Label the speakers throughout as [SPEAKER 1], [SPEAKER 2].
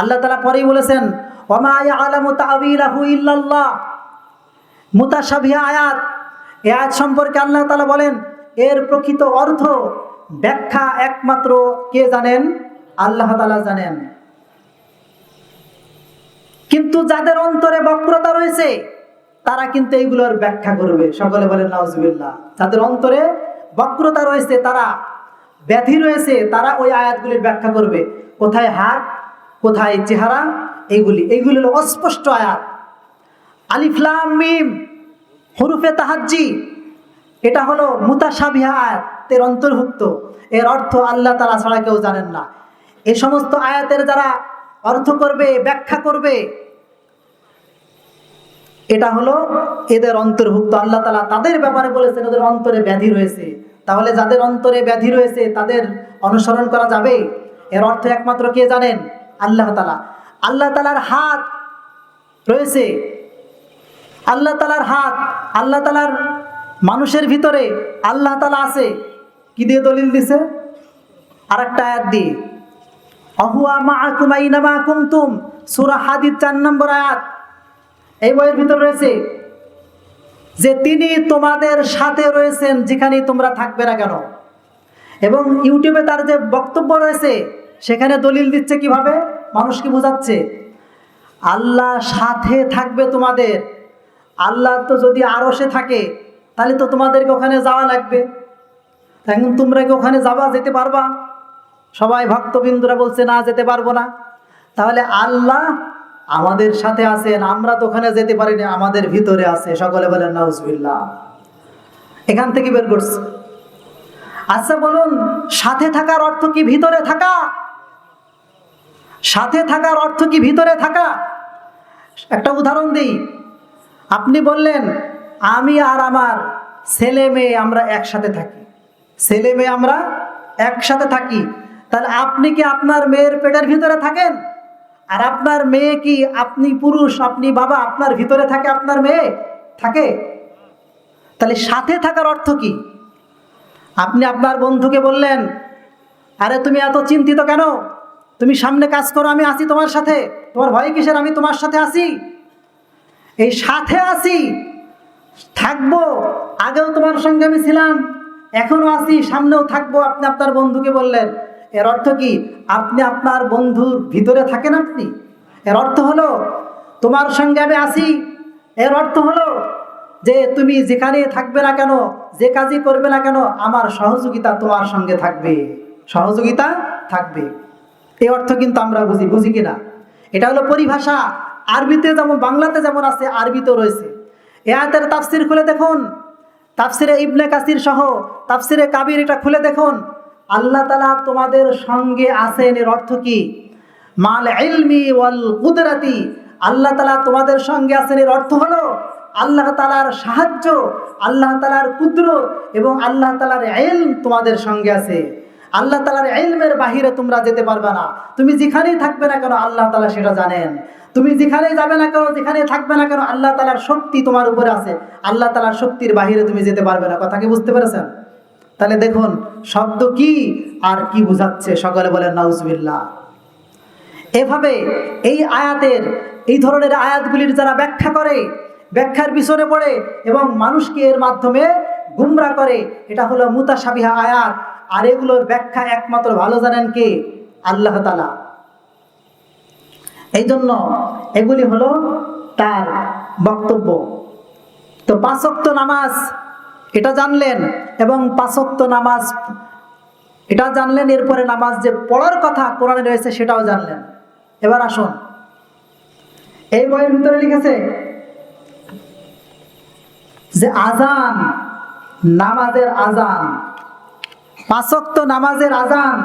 [SPEAKER 1] আল্লাহ তালা পরেই বলেছেন মুতাসাবিহা আয়াত। এ আয়াত সম্পর্কে আল্লাহ তালা বলেন, এর প্রকৃত অর্থ ব্যাখ্যা একমাত্র কে জানেন? আল্লাহ তালা জানেন। কিন্তু যাদের অন্তরে বক্রতা রয়েছে, তারা কিন্তু এইগুলোর ব্যাখ্যা করবে। সকলে বলেন, নাউজুবিল্লাহ। যাদের অন্তরে বক্রতা রয়েছে, তারা ব্যাধি রয়েছে, তারা ওই আয়াতগুলির ব্যাখ্যা করবে। কোথায় হাত? কোথায়? চেহারা এইগুলি। এইগুলি হলো অস্পষ্ট আয়াত। আলিফলাম হরুফে তাহাজ্জি। এটা হলো মুতাসাবিহা আয়াতের অন্তর্ভুক্ত। এর অর্থ আল্লাহ তালা ছাড়া কেউ জানেন না। এ সমস্ত আয়াতের যারা অর্থ করবে, ব্যাখ্যা করবে, এটা হলো এদের অন্তর্ভুক্ত। আল্লাহ তালা তাদের ব্যাপারে বলেছেন ওদের অন্তরে ব্যাধি রয়েছে। তাহলে যাদের অন্তরে ব্যাধি রয়েছে, তাদের অনুসরণ করা যাবে। এর অর্থ একমাত্র কে জানেন? আল্লাহ তালা আল্লাহ তালার হাত রয়েছে। আল্লাহ তালার হাত, আল্লাহ তালার মানুষের ভিতরে আল্লাহ তালা আছে। কি দিয়ে দলিল দিছে? আর একটা আয়াত দিয়ে। অহুয়া মা কুমাইনা মা কুমতুম সুরা হাদিদ চার নম্বর আয়াত। এই বইয়ের ভিতরে রয়েছে যে তিনি তোমাদের সাথে রয়েছেন যেখানে তোমরা থাকবে না কেন। এবং ইউটিউবে তার যে বক্তব্য রয়েছে সেখানে দলিল দিচ্ছে কীভাবে? মানুষকে বোঝাচ্ছে। আল্লাহ সাথে থাকবে তোমাদের। আল্লাহ তো যদি আরও সে থাকে, তাহলে তো তোমাদেরকে ওখানে যাওয়া লাগবে। এখন তোমরা কি ওখানে যাবা, যেতে পারবা? সবাই ভক্তবিন্দুরা বলছে, না, যেতে পারব না। তাহলে আল্লাহ আমাদের সাথে আছেন, আমরা তো ওখানে যেতে পারি না আমাদের ভিতরে আছে। সকলে বলেন, নাউজবিল্লাহ। এখান থেকে বের করছে। আচ্ছা বলুন, সাথে থাকার অর্থ কি? ভিতরে থাকা? সাথে থাকার অর্থ কি ভিতরে থাকা? একটা উদাহরণ দিই। আপনি বললেন, আমি আর আমার ছেলে মেয়ে আমরা একসাথে থাকি। ছেলে মেয়ে আমরা একসাথে থাকি। তাহলে আপনি কি আপনার মেয়ের পেটের ভিতরে থাকেন? আর আপনার মেয়ে কি আপনি পুরুষ, আপনি বাবা, আপনার ভিতরে থাকে, আপনার মেয়ে থাকে? তাহলে সাথে থাকার অর্থ কি? আপনি আপনার বন্ধুকে বললেন, আরে তুমি এত চিন্তিত কেন? তুমি সামনে কাজ করো, আমি আছি তোমার সাথে। তোমার ভয় কিসের? আমি তোমার সাথে আছি। এই সাথে আছি। থাকব। আগেও তোমার সঙ্গে আমি ছিলাম। এখনও আছি, সামনেও থাকব, আপনি আপনার বন্ধুকে বললেন। এর অর্থ কি? আপনি আপনার বন্ধুর ভিতরে থাকেন আপনি। এর অর্থ হলো, তোমার সঙ্গে আমি আছি। এর অর্থ হলো, যে তুমি যেখানে থাকবে না কেন, যে কাজই করবে না কেন, আমার সহযোগিতা তোমার সঙ্গে থাকবে। সহযোগিতা থাকবে। এই অর্থ কিন্তু আমরা বুঝি বুঝি কিনা? এটা হলো পরিভাষা। আরবিতে যেমন, বাংলাতে যেমন আছে, আরবিতেও রয়েছে। এ আয়াতের তাফসির খুলে দেখুন। তাফসিরে ইবনে কাসির সহ, তাফসিরে কাবির এটা খুলে দেখুন। আল্লাহ তালা তোমাদের সঙ্গে আছেন, এর অর্থ কি? মাল ইলমি ওয়াল কুদরাতি। আল্লাহ তালা তোমাদের সঙ্গে আছেন, এর অর্থ হলো আল্লাহ তালার সাহায্য, আল্লাহ তালার কুদরত এবং আল্লাহ তালার এলম তোমাদের সঙ্গে আছে। আল্লাহ তালার এলমের বাহিরে তোমরা যেতে পারবে না। তুমি যেখানেই থাকবে না কেন আল্লাহ তালা সেটা জানেন। তুমি যেখানেই যাবে না কেন যেখানে থাকবে না কেন আল্লাহ তালার শক্তি তোমার উপরে আছে। আল্লাহ তালার শক্তির বাহিরে তুমি যেতে পারবে না। কথা কি বুঝতে পেরেছেন? তাহলে দেখুন, শব্দ কি আর কি বুঝাচ্ছে? সকলে বলেন, নাউজবিল্লাহ। এভাবে এই আয়াতের, এই ধরনের আয়াতগুলির যারা ব্যাখ্যা করে, ব্যাখ্যার পিছনে পড়ে এবং মানুষকে এর মাধ্যমে গুমরা করে, এটা হলো মুতাসাবিহা আয়াত। আর এগুলোর ব্যাখ্যা একমাত্র ভালো জানেন কে? আল্লাহ তালা এই জন্য এগুলি হলো তার বক্তব্য। তো পাঁচক্ত নামাজ, এটা জানলেন এবং পাঁচক্ত নামাজ, এটা জানলেন, এরপরে নামাজ যে পড়ার কথা কোরআনে রয়েছে সেটাও জানলেন। এবার আসুন। এই বইয়ের ভিতরে লিখেছে যে আজান নামাজের আজান পাঁচক্ত নামাজের আজান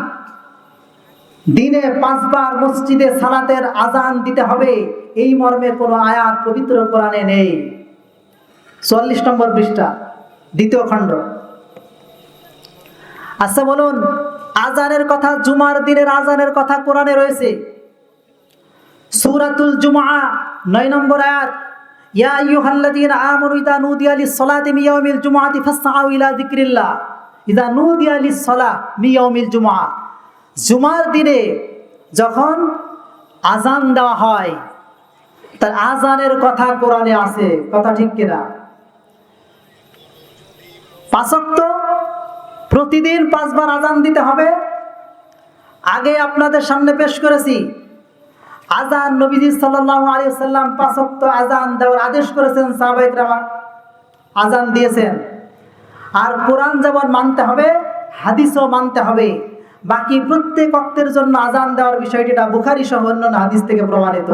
[SPEAKER 1] দিনে পাঁচবার মসজিদে সালাতের আজান দিতে হবে। এই মর্মে কোনো আয়াত পবিত্র কোরআনে নেই। চল্লিশ নম্বর পৃষ্ঠা, দ্বিতীয় খণ্ড। আচ্ছা বলুন আজানের কথা, জুমার দিনের আজানের কথা কোরআনে রয়েছে। সূরাতুল জুমআ, নয় নম্বর আয়াত, ইয়া আইয়ুহাল্লাযীনা আমানু ইযা নুদিয়া লিস-সালাতি মিন জুমআতি ফাসআউ ইলা যিকরিল্লাহ। ইযা নুদিয়া লিস-সালাহ মিন ইয়াউমিল জুমআ। জুমার দিনে যখন আজান দেওয়া হয়, তার আজানের কথা কোরআনে আছে, কথা ঠিক কিনা? পাঁচক্ত প্রতিদিন পাঁচবার আজান দিতে হবে। আগে আপনাদের সামনে পেশ করেছি আজান নবীজি সাল্লাল্লাহু আলাইহি সাল্লাম আজান দেওয়ার আদেশ করেছেন সাহাবাইকরামা আজান দিয়েছেন। আর কোরআন যেমন মানতে হবে, হাদিসও মানতে হবে। বাকি প্রত্যেক অক্তের জন্য আজান দেওয়ার বিষয়টি এটা বুখারি সহ অন্যান্য হাদিস থেকে প্রমাণিত।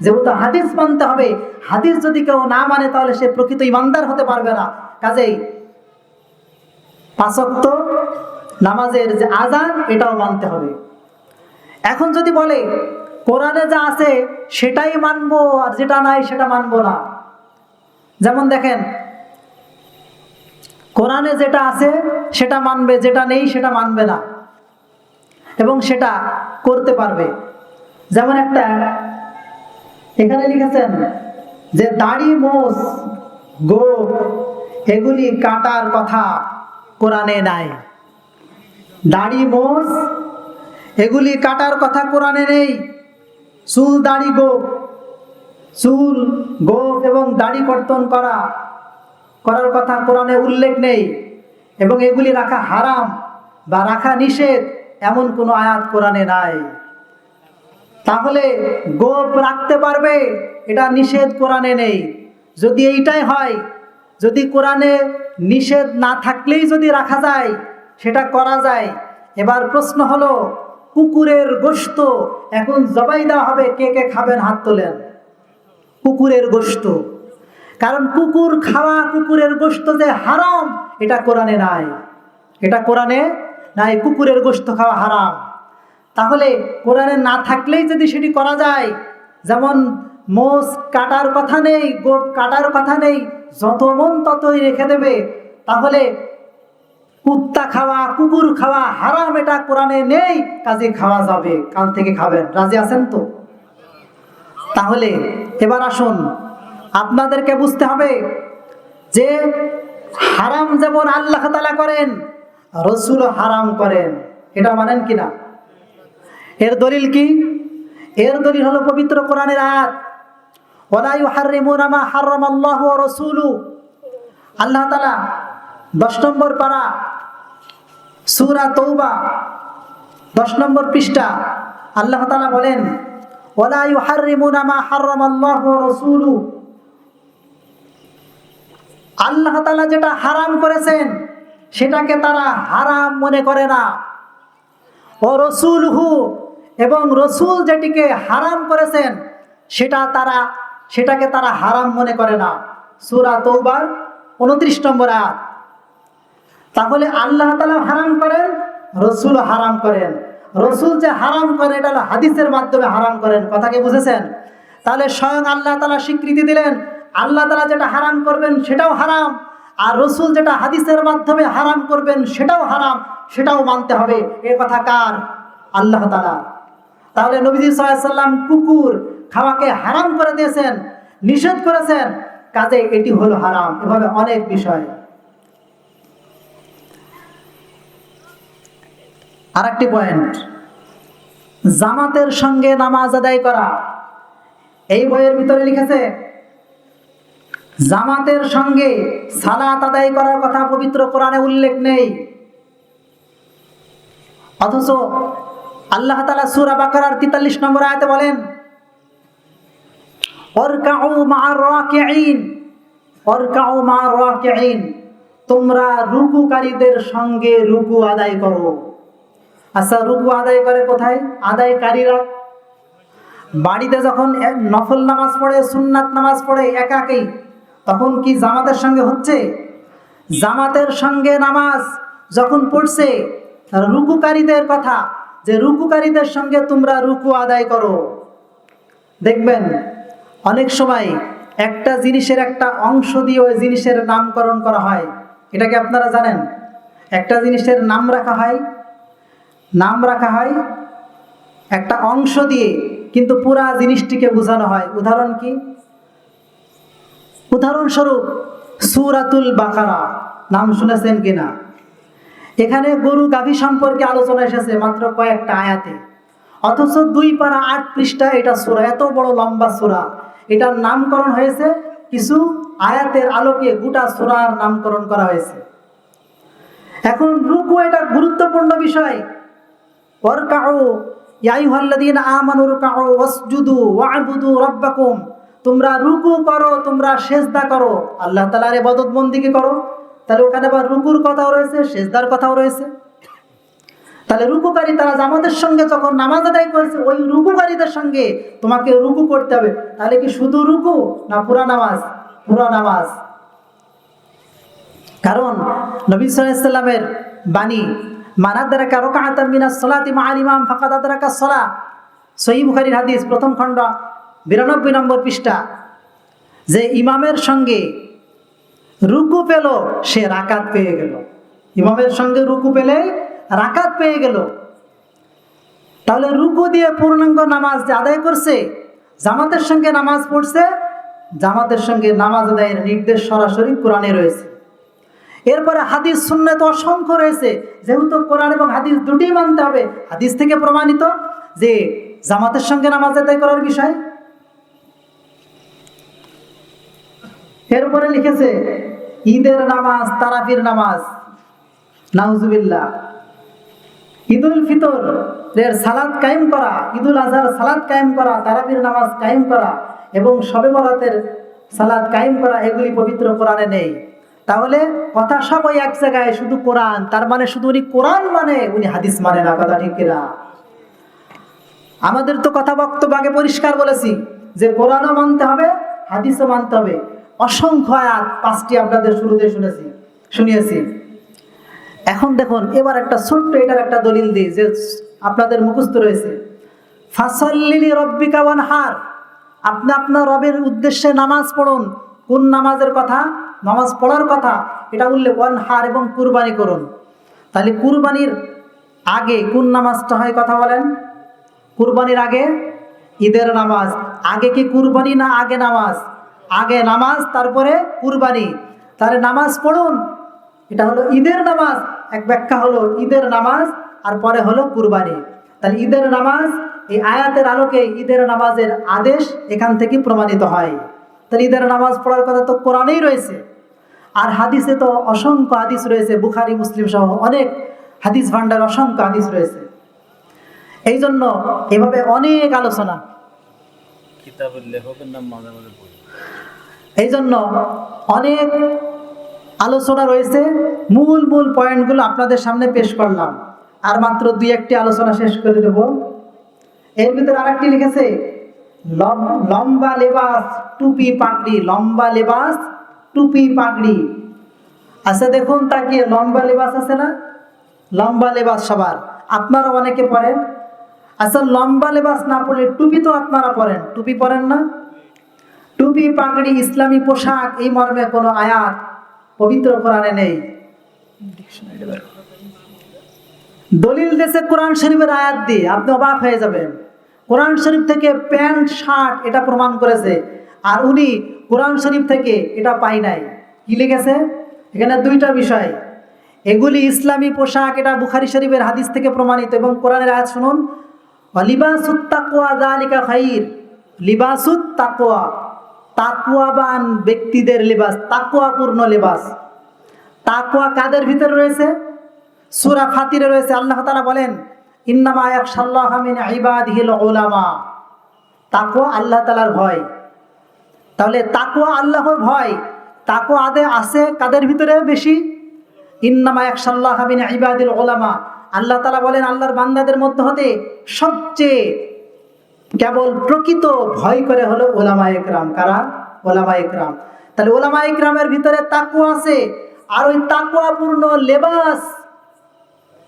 [SPEAKER 1] যেহেতু হাদিস মানতে হবে, হাদিস যদি কেউ না মানে তাহলে সে প্রকৃত ইমানদার হতে পারবে না। কাজেই পাঁচক্ত নামাজের যে আজান, এটাও মানতে হবে। এখন যদি বলে, কোরআনে যা আছে সেটাই মানবো আর যেটা নাই সেটা মানবো না। যেমন দেখেন কোরআনে যেটা আছে, সেটা মানবে, যেটা নেই, সেটা মানবে না। এবং সেটা করতে পারবে। যেমন একটা, এখানে লিখেছেন যে দাড়ি মোষ গো এগুলি কাটার কথা কোরআনে নাই। দাড়ি মোষ এগুলি কাটার কথা কোরআনে নেই। চুল, দাড়ি, গোপ। চুল, গোপ এবং দাড়ি কর্তন করা করার কথা কোরআনে উল্লেখ নেই। এবং এগুলি রাখা হারাম বা রাখা নিষেধ এমন কোনো আয়াত কোরআনে নাই। তাহলে গোপ রাখতে পারবে, এটা নিষেধ কোরআনে নেই। যদি এইটাই হয়, যদি কোরআনে নিষেধ না থাকলেই যদি রাখা যায়, সেটা করা যায়। এবার প্রশ্ন হলো, কুকুরের গোশত এখন জবাই দেওয়া হবে, কে কে খাবেন হাত তোলেন? কুকুরের গোশত। কারণ কুকুর খাওয়া কুকুরের গোশত যে হারাম, এটা কোরআনে নাই। এটা কোরআনে নাই, কুকুরের গোশত খাওয়া হারাম। তাহলে কোরআনে না থাকলেই যদি সেটি করা যায়, যেমন মোষ কাটার কথা নেই গোপ কাটার কথা নেই, যত মন ততই রেখে দেবে, তাহলে কুত্তা খাওয়া, কুকুর খাওয়া হারাম, এটা কোরআনে নেই, কাজে খাওয়া যাবে, কাল থেকে খাবেন। রাজি আছেন তো? তাহলে এবার আসুন আপনাদেরকে বুঝতে হবে যে হারাম যেমন আল্লাহ তালা করেন, রসুল হারাম করেন। এটা মানেন কিনা এর দলিল কি? এর দলিল হলো পবিত্র কোরআনের আয়াত। ওয়া রাসূলু। আল্লাহ তাআলা 10 নম্বর পারা সূরা তৌবা 10 নম্বর পৃষ্ঠা আল্লাহ বলেন রাসূলু। আল্লাহ তালা যেটা হারাম করেছেন, সেটাকে তারা হারাম মনে করে না। ও রসুল হু এবং রসুল যেটিকে হারাম করেছেন, সেটা তারা, সেটাকে তারা হারাম মনে করে না। সুরা তৌবার উনত্রিশ নম্বর আয়াত। তাহলে আল্লাহ তালা হারাম করেন, রসুল হারাম করেন। রসুল যে হারাম করে এটা হাদিসের মাধ্যমে হারাম করেন। কথাকে বুঝেছেন? তাহলে স্বয়ং আল্লাহ তালা স্বীকৃতি দিলেন আল্লাহ তালা যেটা হারাম করবেন সেটাও হারাম, আর রসুল যেটা হাদিসের মাধ্যমে হারাম করবেন সেটাও হারাম, সেটাও মানতে হবে। এ কথা কার? আল্লাহ তালা তাহলে নবীজি সাল্লাম কুকুর খাওয়াকে হারাম করে দিয়েছেন, নিষেধ করেছেন, কাজে এটি হলো হারাম। এভাবে অনেক বিষয়। আর একটি পয়েন্ট, জামাতের সঙ্গে নামাজ আদায় করা। এই বইয়ের ভিতরে লিখেছে জামাতের সঙ্গে সালাত আদায় করার কথা পবিত্র কোরআনে উল্লেখ নেই। অথচ আল্লাহ তালা সুরা বাকার তেতাল্লিশ নম্বর আয়তে বলেন তোমরা রুকুকারীদের সঙ্গে রুকু আদায় করো। আচ্ছা রুকু আদায় করে কোথায়? আদায়কারীরা বাড়িতে যখন নফল নামাজ পড়ে, সুন্নাত নামাজ পড়ে একাকেই তখন কি জামাতের সঙ্গে হচ্ছে? জামাতের সঙ্গে নামাজ যখন পড়ছে রুকুকারীদের কথা, যে রুকুকারীদের সঙ্গে তোমরা রুকু আদায় করো। দেখবেন, অনেক সময় একটা জিনিসের একটা অংশ দিয়ে ওই জিনিসের নামকরণ করা হয়। এটাকে আপনারা জানেন? একটা জিনিসের নাম রাখা হয়, নাম রাখা হয় একটা অংশ দিয়ে, কিন্তু পুরা জিনিসটিকে বোঝানো হয়। উদাহরণ কি? উদাহরণস্বরূপ সুরাতুল বাকারা, নাম শুনেছেন কিনা? এখানে গরু গাভী সম্পর্কে আলোচনা এসেছে মাত্র কয়েকটা আয়াতে। অথচ দুই পারা আট পৃষ্ঠা এটা সুরা, এত বড় লম্বা সুরা। এটার নামকরণ হয়েছে, কিছু আয়াতের আলোকে গোটা সুরার নামকরণ করা হয়েছে। এখন রুকু এটা গুরুত্বপূর্ণ বিষয়। ওয়ারকাউ, ইয়া আইয়ুহাল্লাযীনা আমানু রুকউ, ওয়াসজুদু ওয়া'বুদু রাব্বাকুম। তোমরা রুকু করো, তোমরা সেজদা করো। আল্লাহ তাআলার ইবাদত বন্দিকে করো? তাহলে ওখানে আবার রুকুর কথাও রয়েছে, সেজদার কথাও রয়েছে। তাহলে রুকুকারী তারা জামাতের সঙ্গে যখন নামাজ আদায় করেছে, ওই রুকুকারীদের সঙ্গে তোমাকে রুকু করতে হবে। তাহলে কি শুধু রুকু না পুরা নামাজ? পুরা নামাজ। কারণ নবী সাল্লামের বাণী মানাদারাকা রকাআতাম মিনাস সালাতি মাআল ইমাম ফাকাদ আদরাকা সলা। সহিহ বুখারীর হাদিস প্রথম খণ্ড। বিরানব্বই নম্বর পৃষ্ঠা, যে ইমামের সঙ্গে রুকু পেল, সে রাকাত পেয়ে গেল। ইমামের সঙ্গে রুকু পেলে রাকাত পেয়ে গেল। তাহলে রুকু দিয়ে পূর্ণাঙ্গ নামাজ আদায় করছে, জামাতের সঙ্গে নামাজ পড়ছে, জামাতের সঙ্গে নামাজ আদায়ের নির্দেশ সরাসরি কোরআনে রয়েছে। এরপরে হাদিস শূন্য তো অসংখ্য রয়েছে, যেহেতু কোরআন এবং হাদিস দুটি মানতে হবে। হাদিস থেকে প্রমাণিত যে জামাতের সঙ্গে নামাজ আদায় করার বিষয় এরপরে লিখেছে, ঈদের নামাজ, তারাফির নামাজ। নাউজুবিল্লাহ। ঈদুল ফিতর, এর সালাদ কায়েম করা, ঈদুল আজহার সালাদ কায়েম করা তারাবির নামাজ কায়েম করা এবং শবে বরাতের সালাদ কায়েম করা, এগুলি পবিত্র কোরআনে নেই। তাহলে কথা সব ওই এক জায়গায়, শুধু কোরআন, তার মানে শুধু উনি কোরআন মানে উনি হাদিস মানে না, কথা ঠিক কিনা? আমাদের তো কথা বক্তব্য আগে পরিষ্কার বলেছি, যে কোরআনও মানতে হবে, হাদিসও মানতে হবে। অসংখ্য আয়াত পাঁচটি আপনাদের শুরুতে শুনেছি, শুনিয়েছি। এখন দেখুন, এবার একটা ছোট্ট এটার একটা দলিল দিই, যে আপনাদের মুখস্থ রয়েছে। ফাসল্লিলি রব্বিকা হার আপনি আপনার রবের উদ্দেশ্যে নামাজ পড়ুন। কোন নামাজের কথা? নামাজ পড়ার কথা। এটা উল্লেখ ওয়ান হার এবং কুরবানি করুন। তাহলে কুরবানির আগে কোন নামাজটা হয় কথা বলেন? কুরবানির আগে ঈদের নামাজ। আগে কি কুরবানি না আগে নামাজ? আগে নামাজ, তারপরে কুরবানি। তাহলে নামাজ পড়ুন, এটা হলো ঈদের নামাজ, এক ব্যাখ্যা হলো ঈদের নামাজ আর পরে হলো কুরবানি। তাহলে ঈদের নামাজ, এই আয়াতের আলোকে ঈদের নামাজের আদেশ এখান থেকে প্রমাণিত হয়। তাহলে ঈদের নামাজ পড়ার কথা তো কোরআনেই রয়েছে। আর হাদিসে তো অসংখ্য হাদিস রয়েছে, বুখারি, মুসলিম সহ অনেক হাদিস ভান্ডার অসংখ্য হাদিস রয়েছে। এই জন্য এভাবে অনেক আলোচনা
[SPEAKER 2] কিতাবের লেখকের নাম মাঝে মাঝে
[SPEAKER 1] এই জন্য অনেক আলোচনা রয়েছে। মূল মূল পয়েন্টগুলো আপনাদের সামনে পেশ করলাম। আর মাত্র দুই একটি আলোচনা শেষ করে দেব। এর ভিতরে আরেকটি লিখেছে, লম- লম্বা লেবাস, টুপি, পাগড়ি, লম্বা লেবাস, টুপি, পাগড়ি। আচ্ছা দেখুন তাকিয়ে লম্বা লেবাস আছে না? লম্বা লেবাস সবার। আপনারা অনেকে পরেন আচ্ছা লম্বা লেবাস না পড়লে টুপি তো আপনারা পরেন। টুপি পরেন না? টুপি, পাগড়ি, ইসলামী পোশাক, এই মর্মে কোনো আয়াত পবিত্র কোরআনে নেই। দলিল দেশে কোরআন শরীফের আয়াত দিয়ে। আপনি অবাক হয়ে যাবেন। কোরআন শরীফ থেকে প্যান্ট, শার্ট এটা প্রমাণ করেছে। আর উনি কোরআন শরীফ থেকে এটা পাই নাই। কি লিখেছে? এখানে দুইটা বিষয়। এগুলি ইসলামী পোশাক, এটা বুখারি শরীফের হাদিস থেকে প্রমাণিত এবং কোরআনের আয়াত শুনুন। লিবাসুত তাকওয়া যালিকা খাইর। লিবাসুত তাকওয়া তাকওয়াবান ব্যক্তিদের লিবাস তাকওয়াপূর্ণ লিবাস। তাকওয়া কাদের ভিতরে রয়েছে? সূরা ফাতিরে রয়েছে। আল্লাহ তাআলা বলেন, ইন্নামা ইয়াখশাল্লাহ মিন ইবাদিহিল উলামা। তাকওয়া আল্লাহ তাআলার ভয়। তাহলে তাকওয়া আল্লাহর ভয় তাকওয়া আদে আছে কাদের ভিতরে বেশি? ইন্নামা ইয়াখশাল্লাহ মিন ইবাদিল উলামা। আল্লাহ তাআলা বলেন, আল্লাহর বান্দাদের মধ্যে হতে সবচেয়ে কেবল প্রকৃত ভয় করে হলো ওলামা একরাম। কারা? ওলামা একরাম। তাহলে ওলামা একরামের ভিতরে তাকুয়া আছে, আর ওই তাকুয়াপূর্ণ লেবাস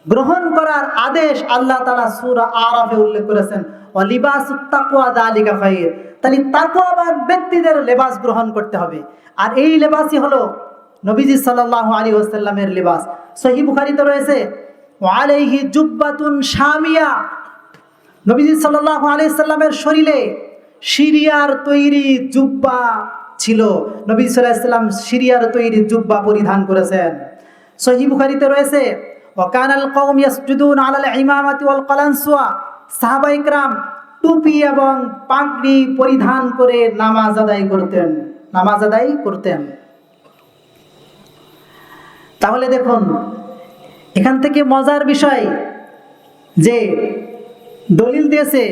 [SPEAKER 1] গ্রহণ করার আদেশ আল্লাহ তালা সুরা আরাফে উল্লেখ করেছেন ও লিবাস তাকুয়া দালিকা খাইর। তাহলে তাকুয়াবান ব্যক্তিদের লেবাস গ্রহণ করতে হবে। আর এই লেবাসই হলো নবীজি সাল্লাল্লাহু আলী ওসাল্লামের লেবাস। সহি বুখারিতে রয়েছে ওয়ালাইহি জুব্বাতুন শামিয়া। নবীজি সাল্লাহ আলাইসাল্লামের শরীরে সিরিয়ার তৈরি জুব্বা ছিল। নবী সাল্লাম সিরিয়ার তৈরি জুব্বা পরিধান করেছেন। সহি বুখারিতে রয়েছে ওকানাল কৌম ইয়াসজুদুন আলাল ইমামাতি ওয়াল কালানসুয়া। সাহাবাইকরাম টুপি এবং পাগড়ি পরিধান করে নামাজ আদায় করতেন, নামাজ আদায় করতেন। তাহলে দেখুন এখান থেকে মজার বিষয় যে দলিল দিয়েছে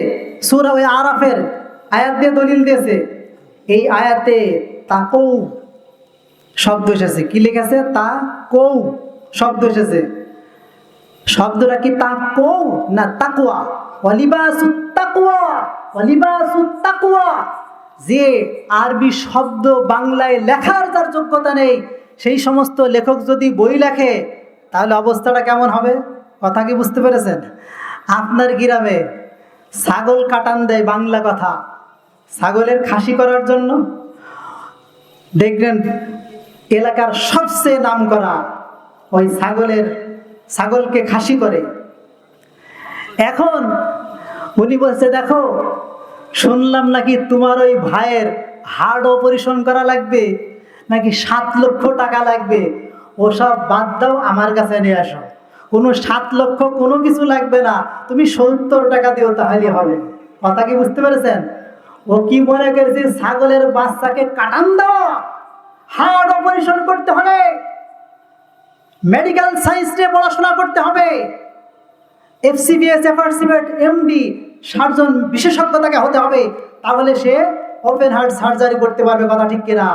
[SPEAKER 1] সুরা ওই আরাফের, আয়াত দিয়ে দলিল দিয়েছে। এই আয়াতে তাকৌ শব্দ এসেছে। কি লিখেছে? তা কৌ শব্দ এসেছে। শব্দটা কি তা কৌ না তাকুয়া? অলিবাসু তাকুয়া অলিবাসু তাকুয়া। যে আরবি শব্দ বাংলায় লেখার তার যোগ্যতা নেই, সেই সমস্ত লেখক যদি বই লেখে তাহলে অবস্থাটা কেমন হবে? কথা কি বুঝতে পেরেছেন? আপনার গ্রামে ছাগল কাটান দেয় বাংলা কথা। ছাগলের খাসি করার জন্য দেখবেন এলাকার সবচেয়ে নাম করা ওই ছাগলের, ছাগলকে খাসি করে। এখন উনি বলছে, দেখো, শুনলাম নাকি তোমার ওই ভাইয়ের হার্ট অপারেশন করা লাগবে, নাকি সাত লক্ষ টাকা লাগবে। ওসব বাদ দাও, আমার কাছে নিয়ে আসো। কোনো সাত লক্ষ কোনো কিছু লাগবে না। তুমি সত্তর টাকা দিও তাহলে হবে। কথা কি বুঝতে পেরেছেন? ও কি মনে করেছে ছাগলের বাচ্চাকে কাটান দেওয়া? হার্ট অপারেশন করতে হলে মেডিকেল সায়েন্স নিয়ে পড়াশোনা করতে হবে। এফসিবিএস এফআরসিবেট এমডি, সার্জন বিশেষজ্ঞতাকে হতে হবে। তাহলে সে ওপেন হার্ট সার্জারি করতে পারবে, কথা ঠিক কিনা?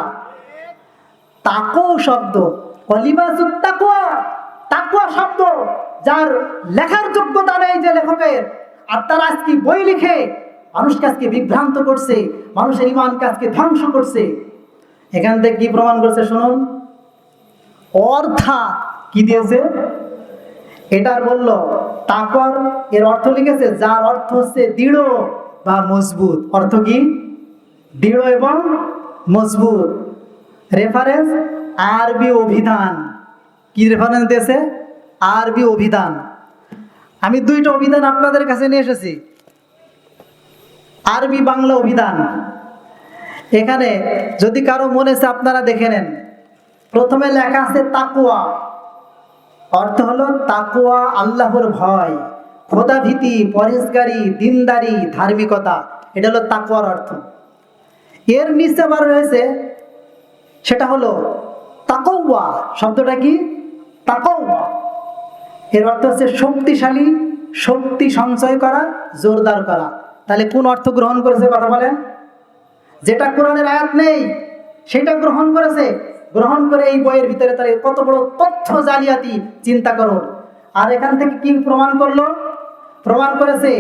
[SPEAKER 1] তাকো শব্দ। কলিমাসু তাকুয়া শব্দ যার লেখার যোগ্যতা নেই যে লেখকের। আর তারা আজকে বই লিখে মানুষকে আজকে বিভ্রান্ত করছে, মানুষের ইমানকে আজকে ধ্বংস করছে। এখান থেকে কি প্রমাণ করছে শুনুন? অর্থাৎ কি দিয়েছে? এটার বলল তাকর এর অর্থ লিখেছে, যার অর্থ হচ্ছে দৃঢ় বা মজবুত। অর্থ কি? দৃঢ় এবং মজবুত। রেফারেন্স আরবি অভিধান। কি রেফারেন্স দিয়েছে? আরবি অভিধান। আমি দুইটা অভিধান আপনাদের কাছে নিয়ে এসেছি। আরবি বাংলা অভিধান। এখানে যদি কারও মনে আছে আপনারা দেখে নেন। প্রথমে লেখা আছে তাকুয়া অর্থ হলো তাকুয়া আল্লাহর ভয় খোদা ভীতি পরেশগারি দিনদারি, ধার্মিকতা। এটা হলো তাকুয়ার অর্থ। এর নিচে আবার রয়েছে, সেটা হলো তাকৌয়া শব্দটা কি? তাকৌয়া এর অর্থ হচ্ছে শক্তিশালী, শক্তি সঞ্চয় করা, জোরদার করা। তাহলে কোন অর্থ গ্রহণ করেছে কথা বলেন? যেটা কোরআনের আয়াত নেই, সেটা গ্রহণ করেছে। গ্রহণ করে এই বইয়ের ভিতরে তার কত বড় তথ্য জালিয়াতি, চিন্তা করুন আর এখান থেকে কি প্রমাণ করল? প্রমাণ করেছে,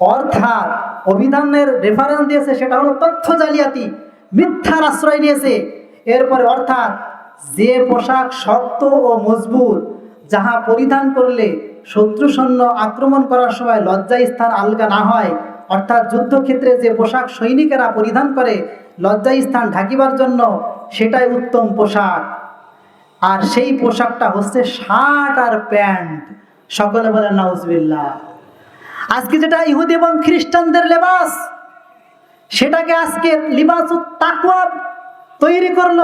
[SPEAKER 1] অর্থাৎ অভিধানের রেফারেন্স দিয়েছে, সেটা হলো তথ্য জালিয়াতি। মিথ্যার আশ্রয় নিয়েছে এরপরে অর্থাৎ যে পোশাক শক্ত ও মজবুত, যাহা পরিধান করলে শত্রু সৈন্য আক্রমণ করার সময় লজ্জা স্থান আলগা না হয়, অর্থাৎ যুদ্ধক্ষেত্রে যে পোশাক সৈনিকেরা পরিধান করে লজ্জা স্থান ঢাকিবার জন্য সেটাই উত্তম পোশাক। আর সেই পোশাকটা হচ্ছে শার্ট আর প্যান্ট। সকলে বলে নাউজবিল্লাহ। আজকে যেটা ইহুদি এবং খ্রিস্টানদের লেবাস, সেটাকে আজকে লিবাস তাকুয়া তৈরি করল।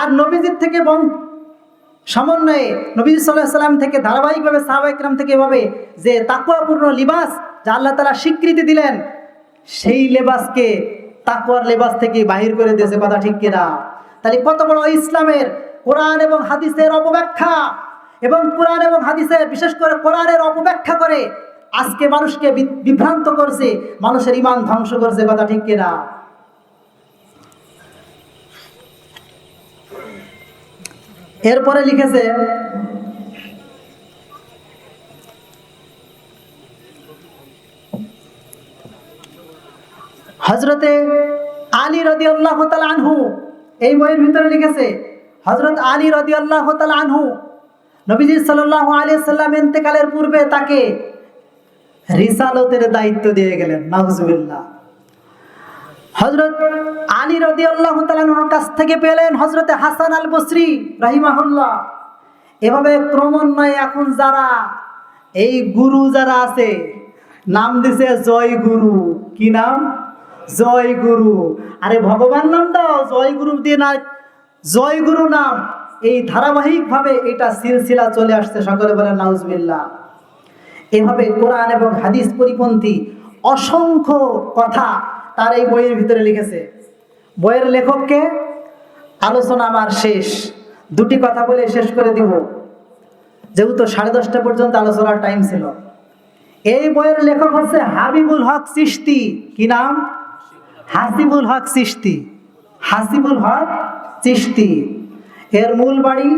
[SPEAKER 1] আর নবীজির থেকে বং, সমন্বয়ে নবী সাল্লাহ সাল্লাম থেকে ধারাবাহিকভাবে সাহাবাইকরাম থেকে এভাবে যে তাকুয়াপূর্ণ লিবাস যা আল্লাহ তালা স্বীকৃতি দিলেন, সেই লেবাসকে তাকুয়ার লেবাস থেকে বাহির করে দিয়েছে, কথা ঠিক কিনা? তাহলে কত বড় ইসলামের কোরআন এবং হাদিসের অপব্যাখ্যা এবং কোরআন এবং হাদিসের বিশেষ করে কোরআনের অপব্যাখ্যা করে আজকে মানুষকে বিভ্রান্ত করছে, মানুষের ইমান ধ্বংস করছে, কথা ঠিক কিনা? এরপরে লিখেছে হজরতে আলী রদি আল্লাহ আনহু, এই বইয়ের ভিতরে লিখেছে হজরত আলী রদি আল্লাহ আনহু নবীজি সাল্লাহ আলী সাল্লাম ইন্তেকালের পূর্বে তাকে রিসালতের দায়িত্ব দিয়ে গেলেন নাহজুবিল্লাহ হজরত আলী রদি আল্লাহ কাছ থেকে পেলেন হজরতে হাসান আল বসরি রাহিমাহুল্লাহ। এভাবে ক্রমান্বয়ে এখন যারা, এই গুরু যারা আছে, নাম দিছে জয় গুরু। কি নাম? জয় গুরু। আরে ভগবান নাম দাও, জয় গুরু দিয়ে না, জয় গুরু নাম। এই ধারাবাহিকভাবে এটা সিলসিলা চলে আসছে, সকলে বলে নাউজবিল্লাহ। এভাবে কোরআন এবং হাদিস পরিপন্থী অসংখ্য কথা তার এই বইয়ের ভিতরে লিখেছে, বইয়ের লেখককে আলোচনা আমার শেষ, দুটি কথা বলে শেষ করে দিব। যেহেতু সাড়ে দশটা পর্যন্ত আলোচনার টাইম ছিল। এই বইয়ের লেখক হচ্ছে হাবিবুল হক চিস্তি কি নাম? হাসিবুল হক সৃষ্টি হাসিবুল হক চিস্তি এর মূল বাড়ি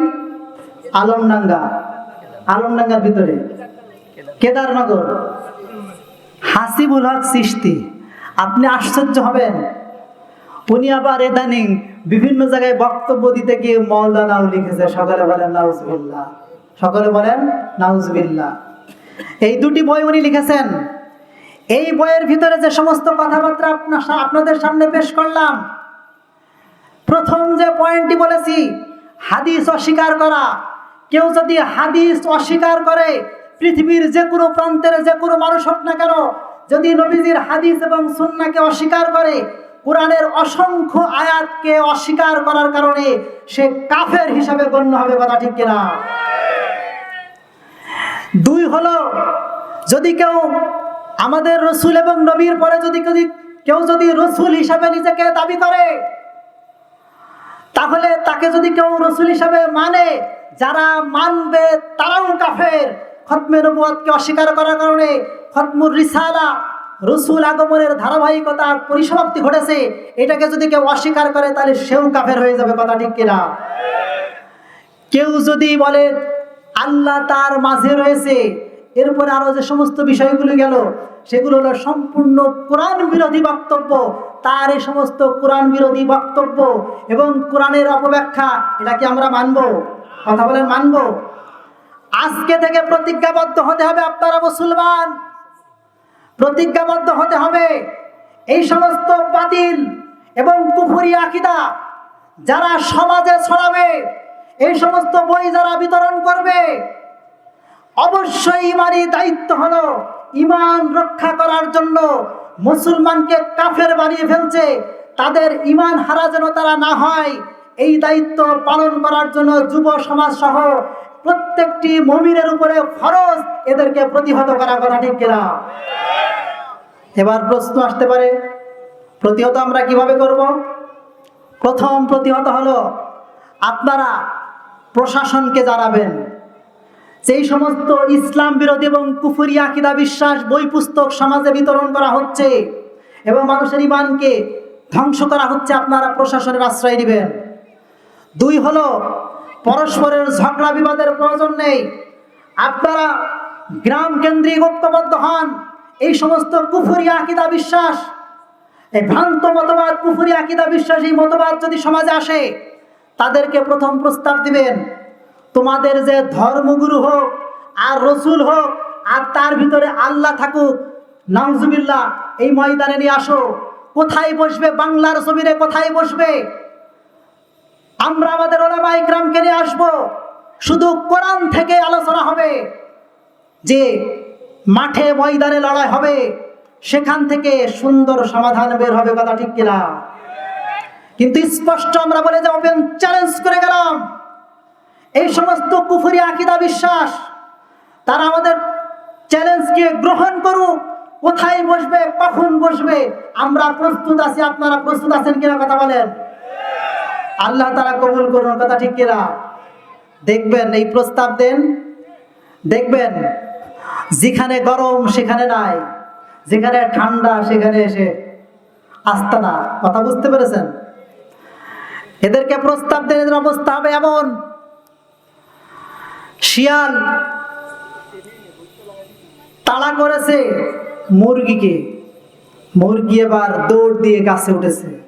[SPEAKER 1] আলমডাঙ্গা। আলমডাঙ্গার ভিতরে। কেদারনগর। হাসিবুল হক চিস্তি আপনি আশ্চর্য হবেন। উনি আবার এদানিং বিভিন্ন জায়গায় বক্তব্য দিতে গিয়ে মৌলানাও লিখেছে, সকলে বলেন, নাউজবিল্লাহ। সকলে বলেন, নাউজবিল্লাহ। এই দুটি বই উনি লিখেছেন। এই বইয়ের ভিতরে যে সমস্ত কথাবার্তা আপনার আপনাদের সামনে পেশ করলাম, প্রথম যে পয়েন্টটি বলেছি, হাদিস অস্বীকার করা। কেউ যদি হাদিস অস্বীকার করে, পৃথিবীর যে কোনো প্রান্তের যে কোনো মানুষ হোক না কেন যদি নবীজির হাদিস এবং সুন্নাকে অস্বীকার করে, কোরআনের অসংখ্য আয়াতকে অস্বীকার করার কারণে সে কাফের হিসাবে গণ্য হবে কথা ঠিক কিনা? দুই হলো, যদি কেউ আমাদের রসুল এবং নবীর পরে যদি কেউ যদি রসুল হিসাবে নিজেকে দাবি করে, তাহলে তাকে যদি কেউ রসুল হিসাবে মানে যারা মানবে তারাও কাফের। খতমে নবুয়াতকে অস্বীকার করার কারণে খতমুর রিসালা, রসুল আগমনের ধারাবাহিকতা পরিসমাপ্তি ঘটেছে, এটাকে যদি কেউ অস্বীকার করে, তাহলে সেও কাফের হয়ে যাবে, কথা ঠিক কিনা? কেউ যদি বলে, আল্লাহ তার মাঝে রয়েছে, এরপরে আরও যে সমস্ত বিষয়গুলো গেল, সেগুলো হলো সম্পূর্ণ কোরআন বিরোধী বক্তব্য, তার এই সমস্ত কোরআন বিরোধী বক্তব্য এবং কোরআনের অপব্যাখ্যা, এটা কি আমরা মানব? কথা বলেন, মানব? আজকে থেকে প্রতিজ্ঞাবদ্ধ হতে হবে আপনারা মুসলমান। প্রতিজ্ঞাবদ্ধ হতে হবে। এই সমস্ত বাতিল এবং কুফুরি আকিদা যারা সমাজে ছড়াবে, এই সমস্ত বই যারা বিতরণ করবে, অবশ্যই ইমানই দায়িত্ব হলো ইমান রক্ষা করার জন্য মুসলমানকে কাফের বানিয়ে ফেলছে। তাদের ইমান হারা যেন তারা না হয়, এই দায়িত্ব পালন করার জন্য যুব সমাজ সহ প্রত্যেকটি মমিনের উপরে ফরজ এদেরকে প্রতিহত করা কথা ঠিক কিনা? এবার প্রশ্ন আসতে পারে, প্রতিহত আমরা কীভাবে করব? প্রথম প্রতিহত হলো আপনারা প্রশাসনকে জানাবেন। সেই সমস্ত ইসলাম বিরোধী এবং কুফুরি আকিদা বিশ্বাস, বই পুস্তক সমাজে বিতরণ করা হচ্ছে এবং মানুষের ইমানকে ধ্বংস করা হচ্ছে, আপনারা প্রশাসনের আশ্রয় নেবেন। দুই হলো পরস্পরের ঝগড়া বিবাদের প্রয়োজন নেই। আপনারা গ্রাম কেন্দ্রিক ঐক্যবদ্ধ হন। এই সমস্ত কুফুরি আকিদা বিশ্বাস, এই ভ্রান্ত মতবাদ, কুফুরি আকিদা বিশ্বাস, এই মতবাদ যদি সমাজে আসে, তাদেরকে প্রথম প্রস্তাব দিবেন, তোমাদের যে ধর্মগুরু হোক, আর রসুল হোক, আর তার ভিতরে আল্লাহ থাকুক, নাউজুবিল্লাহ, এই ময়দানে নিয়ে আসো। কোথায় বসবে বাংলার ছবিরে কোথায় বসবে? আমরা আমাদের ওলামা ইকরামকে নিয়ে আসব। শুধু কোরআন থেকে আলোচনা হবে যে মাঠে ময়দানে লড়াই হবে, সেখান থেকে সুন্দর সমাধান বের হবে কথা ঠিক কিনা? কিন্তু স্পষ্ট আমরা বলে যে ওপেন চ্যালেঞ্জ করে গেলাম। এই সমস্ত কুফুরি আকিদা বিশ্বাস, তারা আমাদের চ্যালেঞ্জকে গ্রহণ করুক, কোথায় বসবে, কখন বসবে, আমরা প্রস্তুত আছি, আপনারা প্রস্তুত আছেন কিনা কথা বলেন। আল্লাহ তারা কবুল করুন, কথা ঠিক কিনা? দেখবেন, এই প্রস্তাব দেন। দেখবেন, যেখানে গরম, সেখানে নাই। যেখানে ঠান্ডা, সেখানে এসে আস্তানা। কথা বুঝতে পেরেছেন? এদেরকে প্রস্তাব দেন, এদের অবস্থা হবে এমন। শিয়াল তাড়া করেছে মুরগিকে। মুরগি এবার দৌড় দিয়ে গাছে উঠেছে।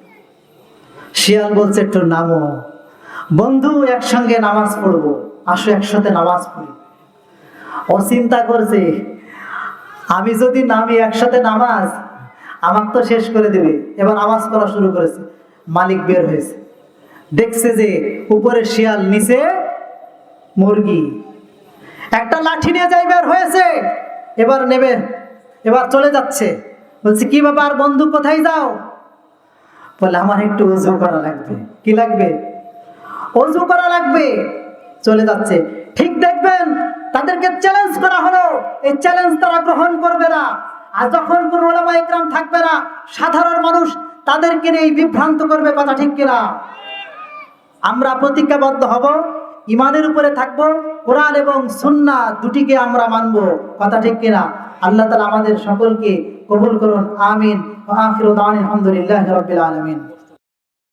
[SPEAKER 1] শিয়াল বলছে, একটু নামো। বন্ধু, একসঙ্গে নামাজ পড়ব। আসো, একসাথে নামাজ পড়ি। ও চিন্তা করছে, আমি যদি নামি একসাথে নামাজ আমার তো শেষ করে দেবে। এবার আওয়াজ করা শুরু করেছে। মালিক বের হয়েছে। দেখছে যে উপরে শিয়াল, নিচে মুরগি। একটা লাঠি নিয়ে যাই বের হয়েছে। এবার নেবে, এবার চলে যাচ্ছে। বলছে, কি ব্যাপার বন্ধু, কোথায় যাও? বলে, আমার একটু অজু করা লাগবে। কি লাগবে? অজু করা লাগবে। চলে যাচ্ছে। ঠিক দেখবেন, তাদেরকে চ্যালেঞ্জ করা হলো। এই চ্যালেঞ্জ তারা গ্রহণ করবে না। আর যখন কোন ওলামা ইকরাম থাকবে না, সাধারণ মানুষ তাদেরকে নিয়ে বিভ্রান্ত করবে, কথা ঠিক কিনা? আমরা প্রতিজ্ঞাবদ্ধ হব ইমানের উপরে থাকব, কোরআন এবং সুন্না দুটিকে আমরা মানব, কথা ঠিক কিনা? আল্লাহ তালা আমাদের সকলকে কবুল করুন আমিন। আখির আলহামদুলিল্লাহ রবিল আলমিন।